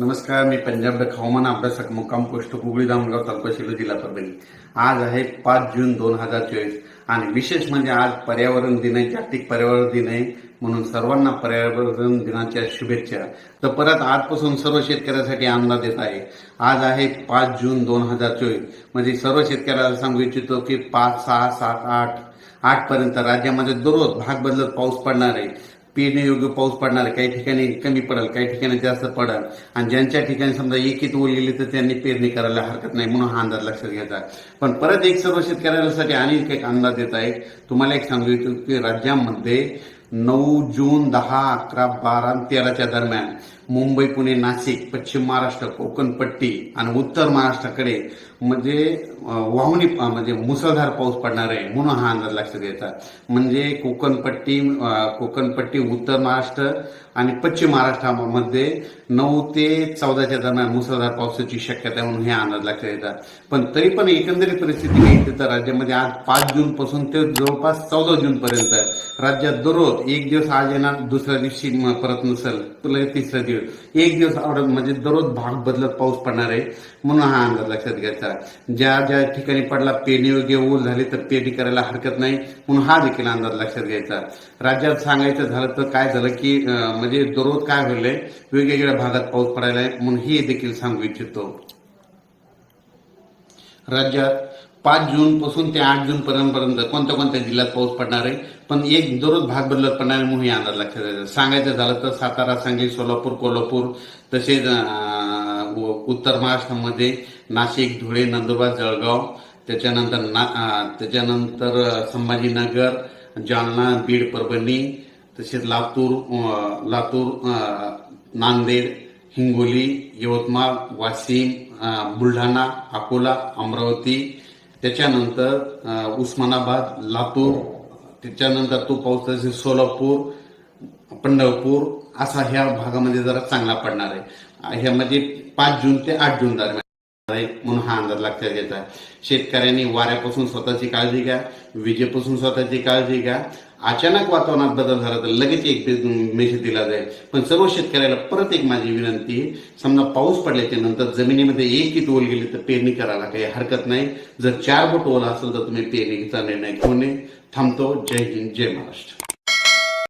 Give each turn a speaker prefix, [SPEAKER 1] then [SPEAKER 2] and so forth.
[SPEAKER 1] नमस्कार मी पंजाब हवामान अभ्यासक मुक्काम पोस्ट कुगळी दामगाव तालुका शिलो जिल्हा परभणी. आज आहे पाच जून दोन हजार चोवीस. आणि विशेष म्हणजे आज पर्यावरण दिन आहे जागतिक पर्यावरण दिन आहे. म्हणून सर्वांना पर्यावरण दिनाच्या शुभेच्छा. तर परत आजपासून सर्व शेतकऱ्यासाठी अंदाज येत आहे. आज आहे पाच जून दोन हजार चोवीस. म्हणजे सर्व शेतकऱ्याला सांगू इच्छितो की पाच सहा सात आठ आठ पर्यंत राज्यामध्ये दररोज भाग बदलत पाऊस पडणार आहे पेरणी योग्य पाऊस पडणार आहे. काही ठिकाणी कमी पडेल काही ठिकाणी जास्त पडेल आणि ज्यांच्या ठिकाणी समजा एकीत ओल गेली तर त्यांनी पेरणी करायला हरकत नाही म्हणून हा अंदाज लक्षात घ्यायचा पण परत एक सर्व शेतकऱ्यांसाठी आणि एक अंदाज येत आहे तुम्हाला एक सांगू इच्छितो की राज्यामध्ये नऊ जून दहा अकरा बारा तेराच्या दरम्यान मुंबई पुणे नाशिक पश्चिम महाराष्ट्र कोकणपट्टी आणि उत्तर महाराष्ट्राकडे म्हणजे वाहुनी म्हणजे मुसळधार पाऊस पडणार आहे म्हणून हा अंदाज लक्षात घ्यायचा म्हणजे कोकणपट्टी कोकणपट्टी उत्तर महाराष्ट्र आणि पश्चिम महाराष्ट्रामध्ये नऊ ते चौदाच्या दरम्यान मुसळधार पावसाची शक्यता आहे म्हणून हे अंदाज लक्षात येतात पण तरी पण एकंदरीत परिस्थिती घ्यायची तर राज्यामध्ये आज पाच जून पासून ते जवळपास चौदा जून पर्यंत राज्यात दररोज एक दिवस आज येणार दुसऱ्या दिवशी परत नसेल तुला तिसरा दिवस एक दिवस आवडत म्हणजे दररोज भाग बदलत पाऊस पडणार आहे. म्हणून हा अंदाज लक्षात घ्यायचा. ज्या ज्या ठिकाणी पडला पेरणी योग्य ओल झाले तर पेरणी करायला हरकत नाही. म्हणून हा देखील अंदाज लक्षात घ्यायचा. राज्यात सांगायचं झालं तर काय झालं की म्हणजे दररोज काय होईल वेगवेगळ्या भागात पाऊस पडायला आहे म्हणून हे देखील सांगू इच्छितो. राज्यात पाच जून पासून ते आठ जून पर्यंत कोणत्या कोणत्या जिल्ह्यात पाऊस पडणार आहे? पण एक दररोज भाग बदलत पडणार आहे म्हणून हे अंदाज लक्षात द्यायचा सांगायचं झालं तर सातारा सांगली सोलापूर कोल्हापूर तसेच उत्तर महाराष्ट्रामध्ये नाशिक धुळे नंदुरबार जळगाव त्याच्यानंतर ना त्याच्यानंतर संभाजीनगर जालना बीड परभणी तसेच लातूर लातूर नांदेड हिंगोली यवतमाळ वाशिम बुलढाणा अकोला अमरावती त्याच्यानंतर उस्मानाबाद लातूर त्याच्यानंतर तो पाऊस तसेच सोलापूर पंढरपूर असा ह्या भागामध्ये जरा चांगला पडणार आहे. ह्यामध्ये पाच जून ते आठ जून दरम्यान. म्हणून हा अंदाज लक्षात घ्यायचा शेतकऱ्यांनी वाऱ्यापासून स्वतःची काळजी घ्या विजेपासून स्वतःची काळजी घ्या. अचानक वातावरणात बदल झाला तर लगेच एक मेसेज दिला जाईल. पण सर्व शेतकऱ्याला परत एक माझी विनंती समजा पाऊस पडल्याच्या नंतर जमिनीमध्ये एक कित ओल गेली तर पेरणी करायला काही हरकत नाही. जर चार बोट ओला असेल तर तुम्ही पेरणीचा निर्णय घेऊ नये थांबतो. जय हिंद जय महाराष्ट्र.